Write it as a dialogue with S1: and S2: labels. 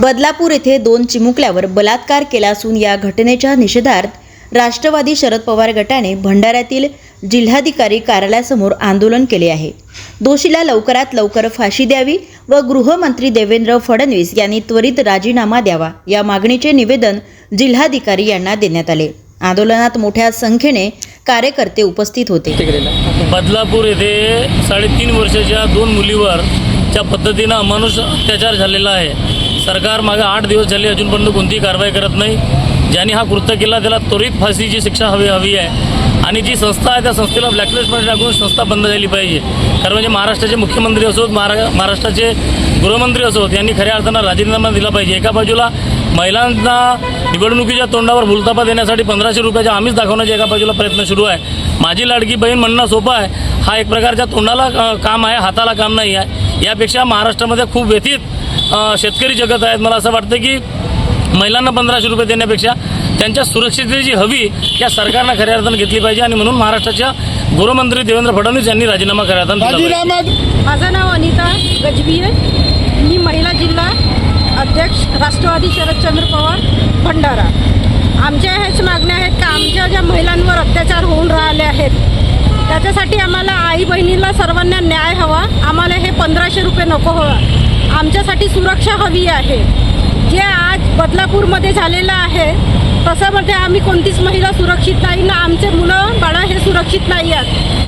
S1: बदलापूर येथे दोन चिमुकल्यावर बलात्कार केला असून या घटनेच्या निषेधार्थ राष्ट्रवादी शरद पवार गटाने भंडाऱ्यातील जिल्हाधिकारी कार्यालयासमोर आंदोलन केले आहे. दोषीला लवकरात लवकर फाशी द्यावी व गृहमंत्री देवेंद्र फडणवीस यांनी त्वरित राजीनामा द्यावा या मागणीचे निवेदन जिल्हाधिकारी यांना देण्यात आले. आंदोलनात मोठ्या संख्येने कार्यकर्ते उपस्थित होते.
S2: बदलापूर येथे साडेतीन वर्षाच्या दोन मुलीवर ज्या पद्धतीनं अमानुष अत्याचार झालेला आहे सरकार मागे आठ दिवस झाले अजूनपर्यंत कोणतीही कारवाई करत नाही. ज्यांनी हा कृत्य केला त्याला त्वरित फाशीची शिक्षा हवी हवी आहे. आणि जी संस्था आहे त्या संस्थेला ब्लॅकलिस्टमध्ये टाकून संस्था बंद झाली पाहिजे. कारण म्हणजे महाराष्ट्राचे मुख्यमंत्री असोत महारा महाराष्ट्राचे गृहमंत्री असोत यांनी खऱ्या अर्थानं राजीनामा दिला पाहिजे. एका बाजूला महिलांना निवडणुकीच्या तोंडावर भूलतापा देण्यासाठी पंधराशे रुपयाच्या आम्हीच दाखवण्याचे एका बाजूला प्रयत्न सुरू आहे. माझी लाडकी बहीण म्हणणं सोपं आहे. हा एक प्रकारच्या तोंडाला काम आहे हाताला काम नाही आहे. यापेक्षा महाराष्ट्रामध्ये खूप व्यथित शेतकरी जगत आहेत. मला असं वाटतं की महिलांना पंधराशे रुपये देण्यापेक्षा त्यांच्या सुरक्षिततेची हवी या सरकारनं खऱ्या अर्थानं घेतली पाहिजे आणि म्हणून महाराष्ट्राच्या गृहमंत्री देवेंद्र फडणवीस यांनी राजीनामा खऱ्या अर्थानं
S3: माझं नाव अनिता गजबी आहे मी महिला जिल्हा अध्यक्ष राष्ट्रवादी शरदचंद्र पवार भंडारा. आमच्या ह्याच मागण्या आहेत का आमच्या ज्या महिलांवर अत्याचार होऊन राहिले आहेत त्याच्यासाठी आम्हाला आई बहिणीला सर्वांना न्याय हवा. आम्हाला हे पंधराशे रुपये नको हवा. आमच्यासाठी सुरक्षा हवी आहे. जे आज बदलापूरमध्ये झालेलं आहे तसं म्हणजे आम्ही कोणतीच महिला सुरक्षित नाही ना आमचे मुलं बाळा हे सुरक्षित नाही आहेत.